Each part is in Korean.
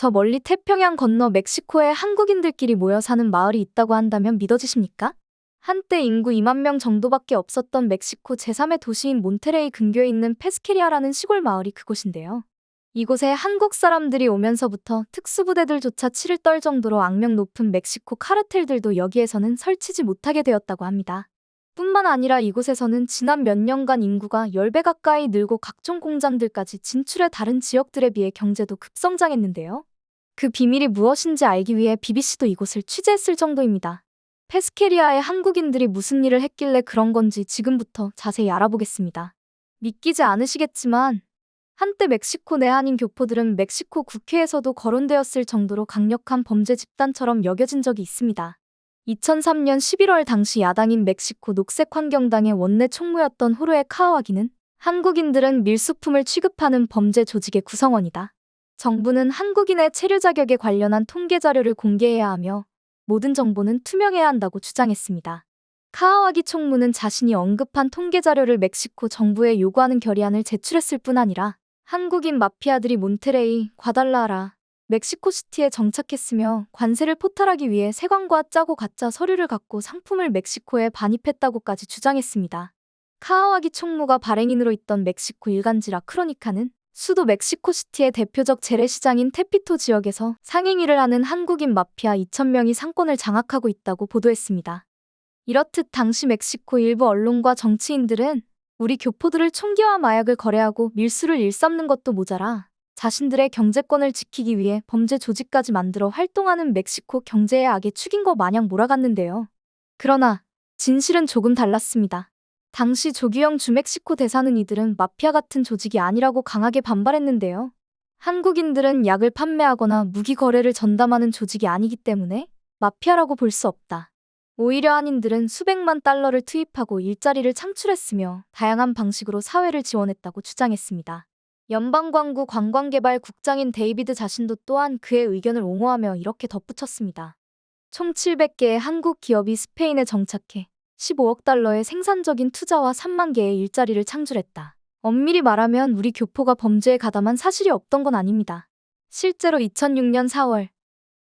저 멀리 태평양 건너 멕시코에 한국인들끼리 모여 사는 마을이 있다고 한다면 믿어지십니까? 한때 인구 2만 명 정도밖에 없었던 멕시코 제3의 도시인 몬테레이 근교에 있는 페스케리아라는 시골 마을이 그곳인데요. 이곳에 한국 사람들이 오면서부터 특수부대들조차 치를 떨 정도로 악명 높은 멕시코 카르텔들도 여기에서는 설치지 못하게 되었다고 합니다. 뿐만 아니라 이곳에서는 지난 몇 년간 인구가 10배 가까이 늘고 각종 공장들까지 진출해 다른 지역들에 비해 경제도 급성장했는데요. 그 비밀이 무엇인지 알기 위해 BBC도 이곳을 취재했을 정도입니다. 페스케리아의 한국인들이 무슨 일을 했길래 그런 건지 지금부터 자세히 알아보겠습니다. 믿기지 않으시겠지만 한때 멕시코 내 한인 교포들은 멕시코 국회에서도 거론되었을 정도로 강력한 범죄 집단처럼 여겨진 적이 있습니다. 2003년 11월 당시 야당인 멕시코 녹색환경당의 원내 총무였던 호르에 카와기는 한국인들은 밀수품을 취급하는 범죄 조직의 구성원이다. 정부는 한국인의 체류 자격에 관련한 통계 자료를 공개해야 하며 모든 정보는 투명해야 한다고 주장했습니다. 카와기 총무는 자신이 언급한 통계 자료를 멕시코 정부에 요구하는 결의안을 제출했을 뿐 아니라 한국인 마피아들이 몬테레이, 과달라라, 멕시코시티에 정착했으며 관세를 포탈하기 위해 세관과 짜고 가짜 서류를 갖고 상품을 멕시코에 반입했다고까지 주장했습니다. 카와기 총무가 발행인으로 있던 멕시코 일간지라 크로니카는 수도 멕시코시티의 대표적 재래시장인 테피토 지역에서 상행위를 하는 한국인 마피아 2,000명이 상권을 장악하고 있다고 보도했습니다. 이렇듯 당시 멕시코 일부 언론과 정치인들은 우리 교포들을 총기와 마약을 거래하고 밀수를 일삼는 것도 모자라 자신들의 경제권을 지키기 위해 범죄 조직까지 만들어 활동하는 멕시코 경제의 악에 축인 거 마냥 몰아갔는데요. 그러나 진실은 조금 달랐습니다. 당시 조규영 주멕시코 대사는 이들은 마피아 같은 조직이 아니라고 강하게 반발했는데요. 한국인들은 약을 판매하거나 무기 거래를 전담하는 조직이 아니기 때문에 마피아라고 볼 수 없다. 오히려 한인들은 수백만 달러를 투입하고 일자리를 창출했으며 다양한 방식으로 사회를 지원했다고 주장했습니다. 연방광구 관광개발국장인 데이비드 자신도 또한 그의 의견을 옹호하며 이렇게 덧붙였습니다. 총 700개의 한국 기업이 스페인에 정착해 15억 달러의 생산적인 투자와 3만 개의 일자리를 창출했다. 엄밀히 말하면 우리 교포가 범죄에 가담한 사실이 없던 건 아닙니다. 실제로 2006년 4월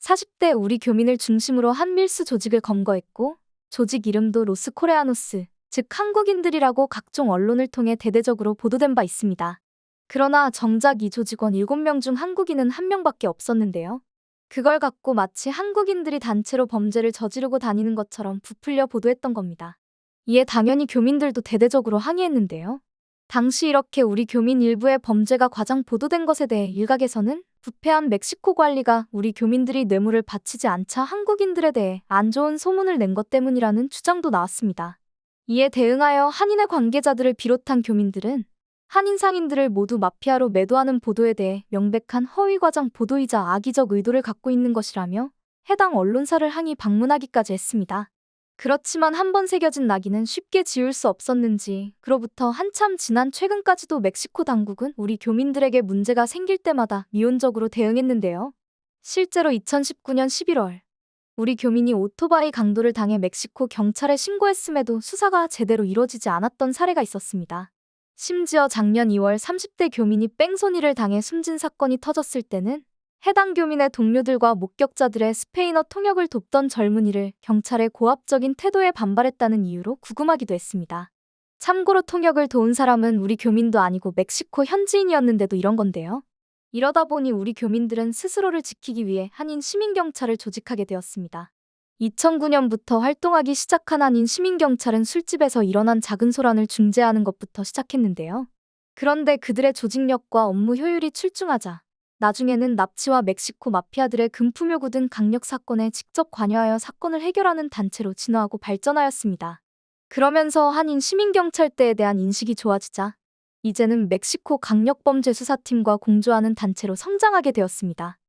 40대 우리 교민을 중심으로 한밀수 조직을 검거했고 조직 이름도 로스코레아노스, 즉 한국인들이라고 각종 언론을 통해 대대적으로 보도된 바 있습니다. 그러나 정작 이 조직원 7명 중 한국인은 1명밖에 없었는데요. 그걸 갖고 마치 한국인들이 단체로 범죄를 저지르고 다니는 것처럼 부풀려 보도했던 겁니다. 이에 당연히 교민들도 대대적으로 항의했는데요. 당시 이렇게 우리 교민 일부의 범죄가 과장 보도된 것에 대해 일각에서는 부패한 멕시코 관리가 우리 교민들이 뇌물을 바치지 않자 한국인들에 대해 안 좋은 소문을 낸 것 때문이라는 주장도 나왔습니다. 이에 대응하여 한인의 관계자들을 비롯한 교민들은 한인 상인들을 모두 마피아로 매도하는 보도에 대해 명백한 허위 과장 보도이자 악의적 의도를 갖고 있는 것이라며 해당 언론사를 항의 방문하기까지 했습니다. 그렇지만 한 번 새겨진 낙인은 쉽게 지울 수 없었는지 그로부터 한참 지난 최근까지도 멕시코 당국은 우리 교민들에게 문제가 생길 때마다 미온적으로 대응했는데요. 실제로 2019년 11월 우리 교민이 오토바이 강도를 당해 멕시코 경찰에 신고했음에도 수사가 제대로 이루어지지 않았던 사례가 있었습니다. 심지어 작년 2월 30대 교민이 뺑소니를 당해 숨진 사건이 터졌을 때는 해당 교민의 동료들과 목격자들의 스페인어 통역을 돕던 젊은이를 경찰의 고압적인 태도에 반발했다는 이유로 구금하기도 했습니다. 참고로 통역을 도운 사람은 우리 교민도 아니고 멕시코 현지인이었는데도 이런 건데요. 이러다 보니 우리 교민들은 스스로를 지키기 위해 한인 시민경찰을 조직하게 되었습니다. 2009년부터 활동하기 시작한 한인 시민경찰은 술집에서 일어난 작은 소란을 중재하는 것부터 시작했는데요. 그런데 그들의 조직력과 업무 효율이 출중하자 나중에는 납치와 멕시코 마피아들의 금품 요구 등 강력 사건에 직접 관여하여 사건을 해결하는 단체로 진화하고 발전하였습니다. 그러면서 한인 시민경찰대에 대한 인식이 좋아지자 이제는 멕시코 강력범죄수사팀과 공조하는 단체로 성장하게 되었습니다.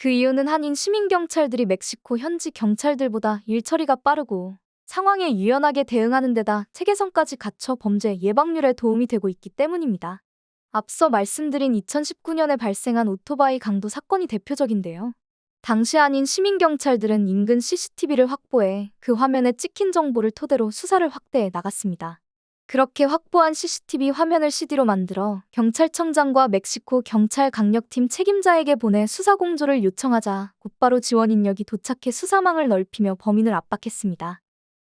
그 이유는 한인 시민경찰들이 멕시코 현지 경찰들보다 일 처리가 빠르고 상황에 유연하게 대응하는 데다 체계성까지 갖춰 범죄 예방률에 도움이 되고 있기 때문입니다. 앞서 말씀드린 2019년에 발생한 오토바이 강도 사건이 대표적인데요. 당시 한인 시민경찰들은 인근 CCTV를 확보해 그 화면에 찍힌 정보를 토대로 수사를 확대해 나갔습니다. 그렇게 확보한 CCTV 화면을 CD로 만들어 경찰청장과 멕시코 경찰 강력팀 책임자에게 보내 수사 공조를 요청하자 곧바로 지원 인력이 도착해 수사망을 넓히며 범인을 압박했습니다.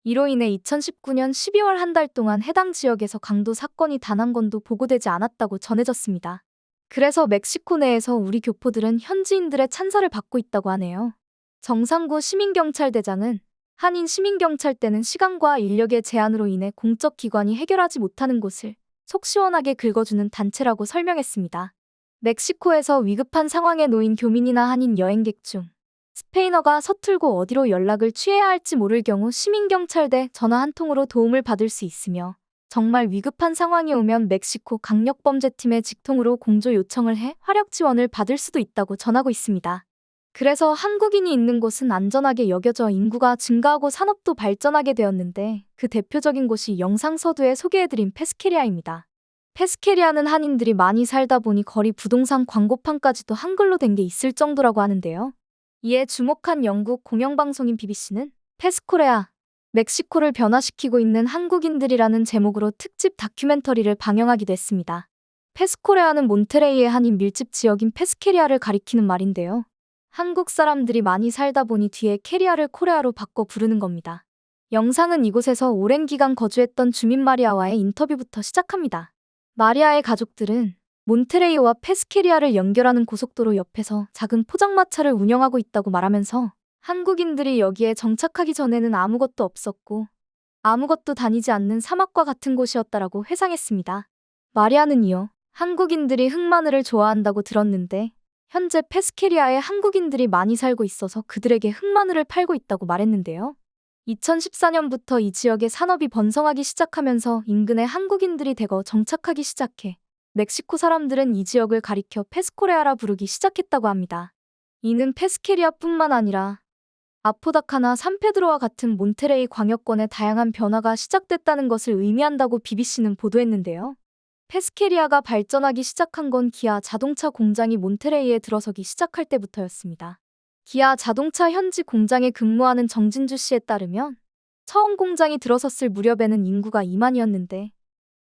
이로 인해 2019년 12월 한 달 동안 해당 지역에서 강도 사건이 단 한 건도 보고되지 않았다고 전해졌습니다. 그래서 멕시코 내에서 우리 교포들은 현지인들의 찬사를 받고 있다고 하네요. 정상구 시민경찰대장은 한인 시민경찰대는 시간과 인력의 제한으로 인해 공적 기관이 해결하지 못하는 곳을 속 시원하게 긁어주는 단체라고 설명했습니다. 멕시코에서 위급한 상황에 놓인 교민이나 한인 여행객 중 스페인어가 서툴고 어디로 연락을 취해야 할지 모를 경우 시민경찰대 전화 한 통으로 도움을 받을 수 있으며 정말 위급한 상황이 오면 멕시코 강력범죄팀에 직통으로 공조 요청을 해 화력 지원을 받을 수도 있다고 전하고 있습니다. 그래서 한국인이 있는 곳은 안전하게 여겨져 인구가 증가하고 산업도 발전하게 되었는데 그 대표적인 곳이 영상 서두에 소개해드린 페스케리아입니다. 페스케리아는 한인들이 많이 살다 보니 거리 부동산 광고판까지도 한글로 된 게 있을 정도라고 하는데요. 이에 주목한 영국 공영방송인 BBC는 페스코레아, 멕시코를 변화시키고 있는 한국인들이라는 제목으로 특집 다큐멘터리를 방영하기도 했습니다. 페스코레아는 몬테레이의 한인 밀집 지역인 페스케리아를 가리키는 말인데요. 한국 사람들이 많이 살다 보니 뒤에 캐리아를 코레아로 바꿔 부르는 겁니다. 영상은 이곳에서 오랜 기간 거주했던 주민 마리아와의 인터뷰부터 시작합니다. 마리아의 가족들은 몬테레이와 페스케리아를 연결하는 고속도로 옆에서 작은 포장마차를 운영하고 있다고 말하면서 한국인들이 여기에 정착하기 전에는 아무것도 없었고 아무것도 다니지 않는 사막과 같은 곳이었다라고 회상했습니다. 마리아는 이어 한국인들이 흑마늘을 좋아한다고 들었는데 현재 페스케리아에 한국인들이 많이 살고 있어서 그들에게 흑마늘을 팔고 있다고 말했는데요. 2014년부터 이 지역의 산업이 번성하기 시작하면서 인근에 한국인들이 대거 정착하기 시작해 멕시코 사람들은 이 지역을 가리켜 페스코레아라 부르기 시작했다고 합니다. 이는 페스케리아뿐만 아니라 아포다카나 산페드로와 같은 몬테레이 광역권의 다양한 변화가 시작됐다는 것을 의미한다고 BBC는 보도했는데요. 페스케리아가 발전하기 시작한 건 기아 자동차 공장이 몬테레이에 들어서기 시작할 때부터였습니다. 기아 자동차 현지 공장에 근무하는 정진주 씨에 따르면 처음 공장이 들어섰을 무렵에는 인구가 2만이었는데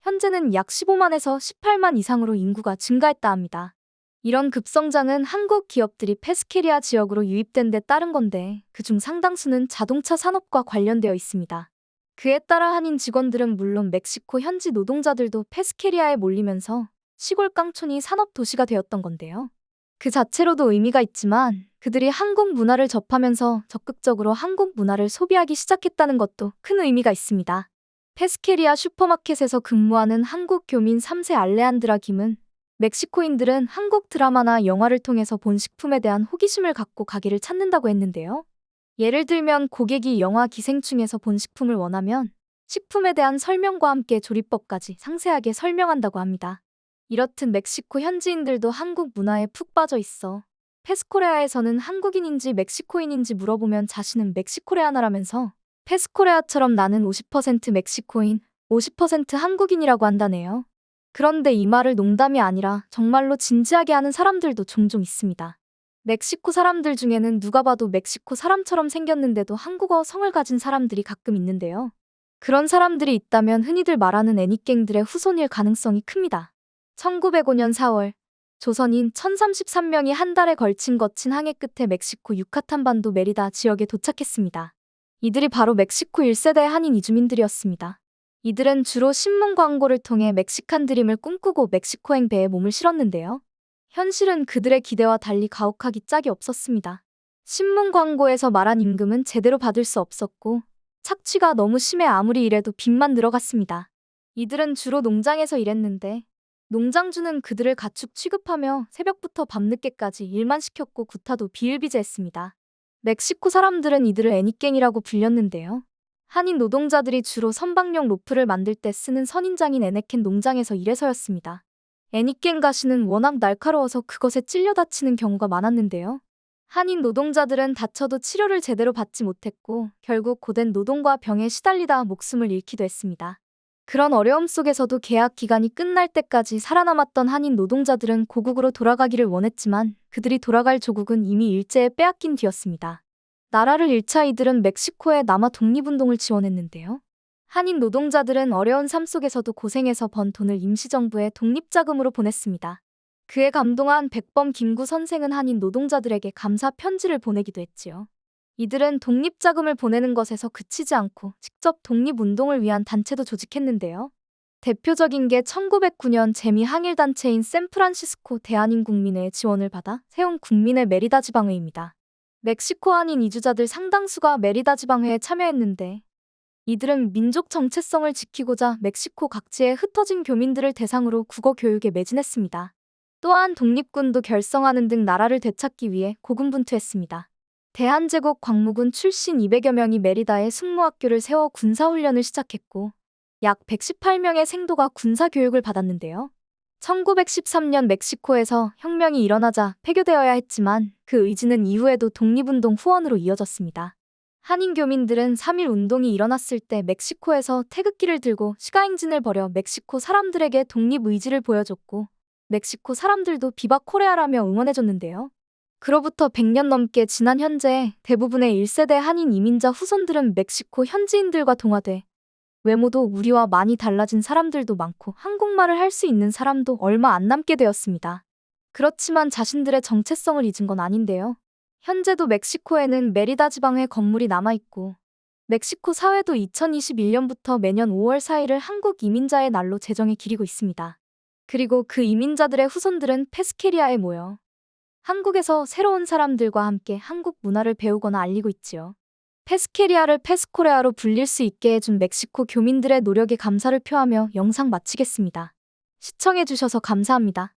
현재는 약 15만에서 18만 이상으로 인구가 증가했다 합니다. 이런 급성장은 한국 기업들이 페스케리아 지역으로 유입된 데 따른 건데 그중 상당수는 자동차 산업과 관련되어 있습니다. 그에 따라 한인 직원들은 물론 멕시코 현지 노동자들도 페스케리아에 몰리면서 시골 깡촌이 산업 도시가 되었던 건데요. 그 자체로도 의미가 있지만 그들이 한국 문화를 접하면서 적극적으로 한국 문화를 소비하기 시작했다는 것도 큰 의미가 있습니다. 페스케리아 슈퍼마켓에서 근무하는 한국 교민 3세 알레안드라 김은 멕시코인들은 한국 드라마나 영화를 통해서 본 식품에 대한 호기심을 갖고 가게를 찾는다고 했는데요. 예를 들면 고객이 영화 기생충에서 본 식품을 원하면 식품에 대한 설명과 함께 조리법까지 상세하게 설명한다고 합니다. 이렇듯 멕시코 현지인들도 한국 문화에 푹 빠져 있어 페스코레아에서는 한국인인지 멕시코인인지 물어보면 자신은 멕시코레아나라면서 페스코레아처럼 나는 50% 멕시코인, 50% 한국인이라고 한다네요. 그런데 이 말을 농담이 아니라 정말로 진지하게 하는 사람들도 종종 있습니다. 멕시코 사람들 중에는 누가 봐도 멕시코 사람처럼 생겼는데도 한국어 성을 가진 사람들이 가끔 있는데요. 그런 사람들이 있다면 흔히들 말하는 애니갱들의 후손일 가능성이 큽니다. 1905년 4월, 조선인 1033명이 한 달에 걸친 거친 항해 끝에 멕시코 유카탄 반도 메리다 지역에 도착했습니다. 이들이 바로 멕시코 1세대 한인 이주민들이었습니다. 이들은 주로 신문 광고를 통해 멕시칸 드림을 꿈꾸고 멕시코행 배에 몸을 실었는데요. 현실은 그들의 기대와 달리 가혹하기 짝이 없었습니다. 신문 광고에서 말한 임금은 제대로 받을 수 없었고 착취가 너무 심해 아무리 일해도 빚만 늘어갔습니다. 이들은 주로 농장에서 일했는데 농장주는 그들을 가축 취급하며 새벽부터 밤늦게까지 일만 시켰고 구타도 비일비재했습니다. 멕시코 사람들은 이들을 애니깽이라고 불렸는데요. 한인 노동자들이 주로 선박용 로프를 만들 때 쓰는 선인장인 에네켄 농장에서 일해서였습니다. 애니깽 가시는 워낙 날카로워서 그것에 찔려 다치는 경우가 많았는데요. 한인 노동자들은 다쳐도 치료를 제대로 받지 못했고 결국 고된 노동과 병에 시달리다 목숨을 잃기도 했습니다. 그런 어려움 속에서도 계약 기간이 끝날 때까지 살아남았던 한인 노동자들은 고국으로 돌아가기를 원했지만 그들이 돌아갈 조국은 이미 일제에 빼앗긴 뒤였습니다. 나라를 잃자 이들은 멕시코에 남아 독립운동을 지원했는데요. 한인 노동자들은 어려운 삶 속에서도 고생해서 번 돈을 임시정부의 독립자금으로 보냈습니다. 그에 감동한 백범 김구 선생은 한인 노동자들에게 감사 편지를 보내기도 했지요. 이들은 독립자금을 보내는 것에서 그치지 않고 직접 독립운동을 위한 단체도 조직했는데요. 대표적인 게 1909년 재미 항일단체인 샌프란시스코 대한인국민회의 지원을 받아 세운 국민의 메리다 지방회입니다. 멕시코 한인 이주자들 상당수가 메리다 지방회에 참여했는데 이들은 민족 정체성을 지키고자 멕시코 각지에 흩어진 교민들을 대상으로 국어 교육에 매진했습니다. 또한 독립군도 결성하는 등 나라를 되찾기 위해 고군분투했습니다. 대한제국 광무군 출신 200여 명이 메리다에 숙무학교를 세워 군사훈련을 시작했고 약 118명의 생도가 군사교육을 받았는데요. 1913년 멕시코에서 혁명이 일어나자 폐교되어야 했지만 그 의지는 이후에도 독립운동 후원으로 이어졌습니다. 한인 교민들은 3.1 운동이 일어났을 때 멕시코에서 태극기를 들고 시가행진을 벌여 멕시코 사람들에게 독립 의지를 보여줬고 멕시코 사람들도 비바 코레아라며 응원해줬는데요. 그로부터 100년 넘게 지난 현재 대부분의 1세대 한인 이민자 후손들은 멕시코 현지인들과 동화돼 외모도 우리와 많이 달라진 사람들도 많고 한국말을 할 수 있는 사람도 얼마 안 남게 되었습니다. 그렇지만 자신들의 정체성을 잊은 건 아닌데요. 현재도 멕시코에는 메리다 지방회 건물이 남아있고 멕시코 사회도 2021년부터 매년 5월 4일을 한국 이민자의 날로 제정해 기리고 있습니다. 그리고 그 이민자들의 후손들은 페스케리아에 모여 한국에서 새로운 사람들과 함께 한국 문화를 배우거나 알리고 있지요. 페스케리아를 페스코레아로 불릴 수 있게 해준 멕시코 교민들의 노력에 감사를 표하며 영상 마치겠습니다. 시청해주셔서 감사합니다.